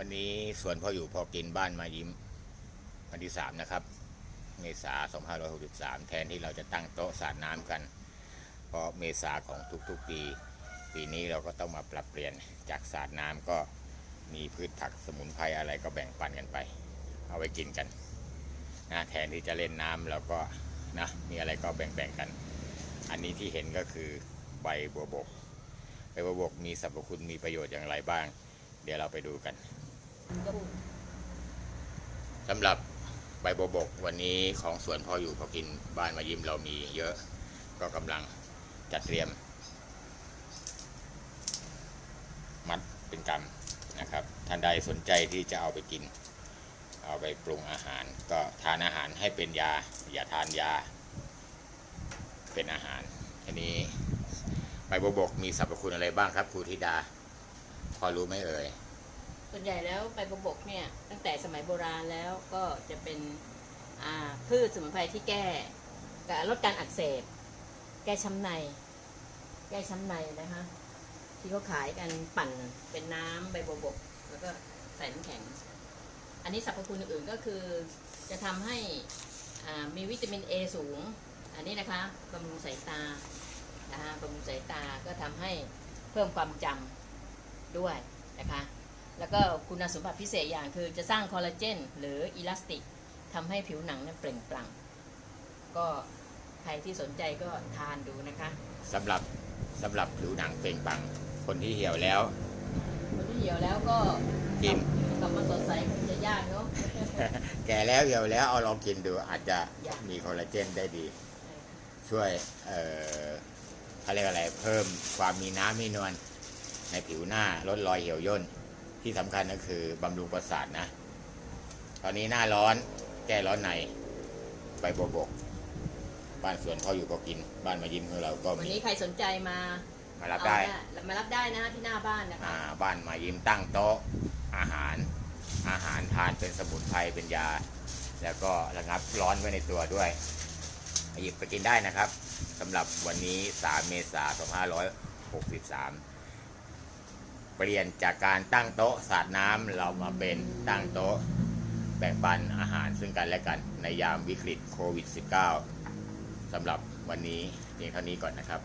วันนี้สวนพ่ออยู่พอกินบ้านมายิ้มวันที่สามนะครับ เมษา 2563 แทนที่เราจะตั้งโต๊ะสาดน้ำกัน เพราะเมษาของทุกๆปี ปีนี้เราก็ต้องมาปรับเปลี่ยนจากสาดน้ำก็มีพืชผักสมุนไพรอะไรก็แบ่งปันกันไป เอาไว้กินกันนะแทนที่จะเล่นน้ำเราก็นะมีอะไรก็แบ่งๆกัน อันนี้ที่เห็นก็คือใบบัวบกใบบัวบกมีสรรพคุณมีประโยชน์อย่างไรบ้าง เดี๋ยวเราไปดูกัน สำหรับใบบัวบกวันนี้ของสวนพ่ออยู่พอกินบ้านมายิ้มเรามีเยอะก็กำลังจัดเตรียม มัดเป็นกำนะครับท่านใดสนใจที่จะเอาไปกิน เอาไปปรุงอาหาร ก็ทานอาหารให้เป็นยา อย่าทานยา เป็นอาหารทีนี้ใบบัวบกมีสรรพคุณอะไรบ้างครับครูธิดา พอรู้ไหมเอ่ย ใหญ่แล้วใบบัวบกเนี่ยตั้งแต่สมัยโบราณแล้วก็จะเป็นพืชสมุนไพรที่แก้ลดการอักเสบ แก้ช้ำใน แก้ช้ำในนะคะที่เขาขายกันปั่นเป็นน้ำใบบัวบก แล้วก็ใส่น้ำแข็ง อันนี้สรรพคุณอื่นก็คือจะทำให้มีวิตามิน A สูง อันนี้นะคะบำรุงสายตานะคะบำรุงสายตาก็ทำให้เพิ่มความจำด้วยนะคะ แล้วก็คุณสมบัติพิเศษอย่างคือจะสร้างคอลลาเจนหรืออิลาสติกทำให้ผิวหนังเนี่ยเปล่งปลั่ง ก็ใครที่สนใจก็ทานดูนะคะสำหรับสำหรับผิวหนังเปล่งปลังคนที่เหี่ยวแล้วคนที่เหี่ยวแล้วก็กินกลับมาสดใสคงจะยากเนาะแก่แล้วเหี่ยวแล้วเอาลองกินดูอาจจะมีคอลลาเจนได้ดี ช่วยเอ่อเขาเรียกอะไรเพิ่มความมีน้ำมีนวลในผิวหน้าลดรอยเหี่ยวย่น ที่สำคัญก็คือบำรุงประสาทนะ ตอนนี้หน้าร้อนแก้ร้อนในใบบัวบก บ้านสวนพ่ออยู่ก็กิน บ้านมายิ้มของเราก็วันมี นี้ใครสนใจมามารับได้ เอามารับได้นะที่หน้าบ้านนะคะ อ่าบ้านมายิ้มตั้งโต๊ะอาหาร อาหารทานเป็นสมุนไพรเป็นยา แล้วก็ระงับร้อนไว้ในตัวด้วยหยิบไปกินได้นะครับสำหรับวันนี้ 3 เมษายน 2563 เปลี่ยนจากการตั้งโต๊ะสาดน้ำเรามาเป็นตั้งโต๊ะ แบ่งปันอาหารซึ่งกันและกันในยามวิกฤตโควิด -19 สำหรับวันนี้เพียงเท่านี้ก่อนนะครับ